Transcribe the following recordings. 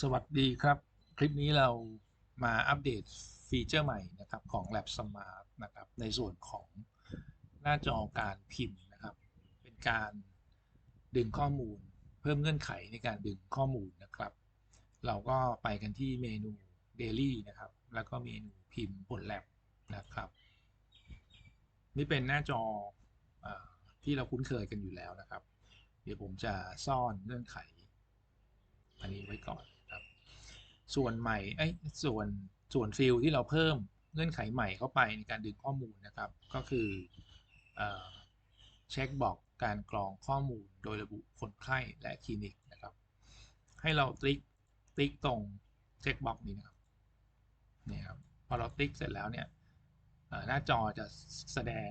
สวัสดีครับ คลิปนี้เรามาอัปเดตฟีเจอร์ใหม่นะครับของ Lab Smart นะครับในส่วนของหน้าจอการพิมพ์นะครับ เป็นการดึงข้อมูล เพิ่มเงื่อนไขในการดึงข้อมูลนะครับ เราก็ไปกันที่เมนู Daily นะครับ แล้วก็เมนูพิมพ์ผล Lab นะครับ นี่เป็นหน้าจออที่เราคุ้นเคยกันอยู่แล้วนะครับ เดี๋ยวผมจะซ่อนเงื่อนไขอันนี้ไว้ก่อน ส่วนใหม่ไอ้ส่วนส่วนฟิลที่เราเพิ่มเงื่อนไขใหม่เข้าไปในการดึงข้อมูลนะครับ ก็คือเอเช็คบอกการกรองข้อมูลโดยระบุคนไข้และคลินิกนะครับ ให้เราติ๊กติ๊กตรงเช็คบอกนี้นะครับนี่ครับพอเราติ๊กเสร็จแล้วเนี่ยหน้าจอจะแสดง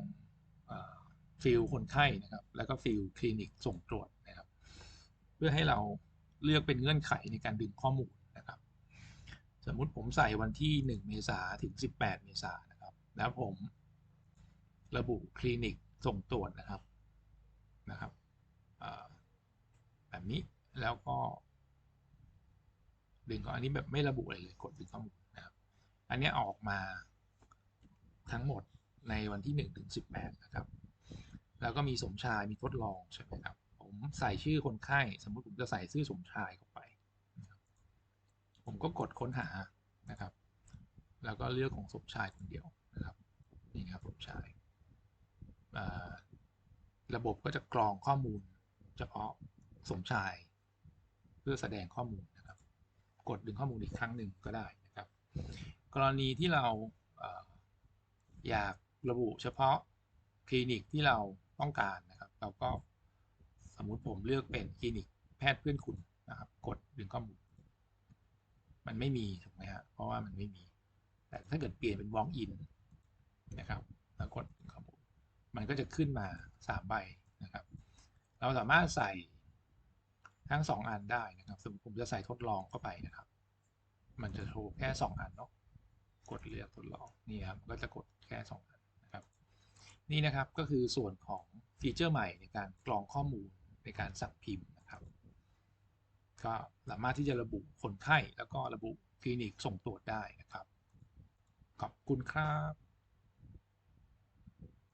ฟิลคนไข้นะครับ แล้วก็ฟิลคลินิกส่งตรวจนะครับ เพื่อให้เราเลือกเป็นเงื่อนไขในการดึงข้อมูล สมมุติผมใส่วันที่ 1 เมษาถึง 18 เมษานะครับ แล้วผมระบุคลินิกส่งตรวจนะครับนะครับแบบนี้แล้วก็ ดึงก็อันนี้แบบไม่ระบุอะไรเลยกดดึงข้อมูลนะครับ อันนี้ออกมาทั้งหมดในวันที่1ถึง18 นะครับ แล้วก็มีสมชายมีทดลองใช่ไหมครับ ผมใส่ชื่อคนไข้ สมมุติผมจะใส่ชื่อสมชายเข้าไป ผมก็กดค้นหานะครับ แล้วก็เลือกของสมชายคนเดียวนะครับนี่นะครับสมชาย ระบบก็จะกรองข้อมูลเฉพาะสมชาย เพื่อแสดงข้อมูลนะครับ กดดึงข้อมูลอีกครั้งหนึ่งก็ได้นะครับ กรณีที่เราเอ่ออยากระบุเฉพาะคลินิกที่เราต้องการนะครับ เราก็สมมุติผมเลือกเป็นคลินิกแพทย์เพื่อนคุณนะครับ กดดึงข้อมูล มันไม่มีถูกไหมฮะเพราะว่ามันไม่มี แต่ถ้าเกิดเปลี่ยนเป็น walk in นะครับแล้วกดข้อมูลมันก็จะขึ้นมาสามใบนะครับ เราสามารถใส่ทั้งสองอันได้นะครับสมมติผมจะใส่ทดลองเข้าไปนะครับ มันจะโชว์แค่สองอันเนาะกดเลือกทดลองนี่ครับก็จะกดแค่สองอันนะครับ นี่นะครับก็คือส่วนของฟีเจอร์ใหม่ในการกรองข้อมูลในการสั่งพิมพ์ ก็สามารถที่จะระบุคนไข้แล้วก็ระบุคลินิกส่งตรวจได้นะครับ ขอบคุณครับ